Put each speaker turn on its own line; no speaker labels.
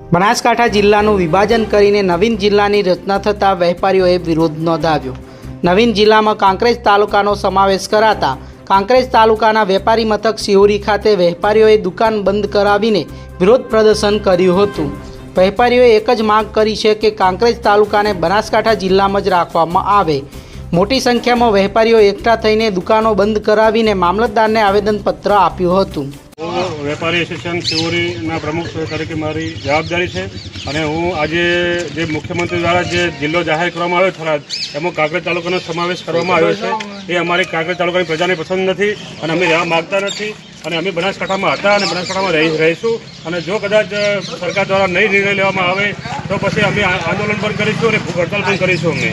બનાસકાંઠા જિલ્લાનું વિભાજન કરીને નવીન જિલ્લાની રચના થતાં વેપારીઓએ વિરોધ નોંધાવ્યો. નવીન જિલ્લામાં કાંકરેજ તાલુકાનો સમાવેશ કરાતા કાંકરેજ તાલુકાના વેપારી મથક શિહોરી ખાતે વેપારીઓએ દુકાન બંધ કરાવીને વિરોધ પ્રદર્શન કર્યું હતું. વેપારીઓએ એક જ માંગ કરી છે કે કાંકરેજ તાલુકાને બનાસકાંઠા જિલ્લામાં જ રાખવામાં આવે. મોટી સંખ્યામાં વેપારીઓ એકઠા થઈને દુકાનો બંધ કરાવીને મામલતદારને આવેદનપત્ર આપ્યું હતું.
વેપારી એસોસિએશન શિવોરીના પ્રમુખ તરીકે મારી જવાબદારી છે અને હું આજે જે મુખ્યમંત્રી દ્વારા જે જિલ્લો જાહેર કરવામાં આવ્યો થરાદ એમાં કાંકરેજ તાલુકાનો સમાવેશ કરવામાં આવ્યો છે. એ અમારી કાંકરેજ તાલુકાની પ્રજાને પસંદ નથી અને અમે રહેવા માગતા નથી. અને અમે બનાસકાંઠામાં હતા અને બનાસકાંઠામાં રહી રહીશું. અને જો કદાચ સરકાર દ્વારા નહીં નિર્ણય લેવામાં આવે, તો પછી અમે આંદોલન પણ કરીશું અને ભૂખ હડતાલ પણ કરીશું અમે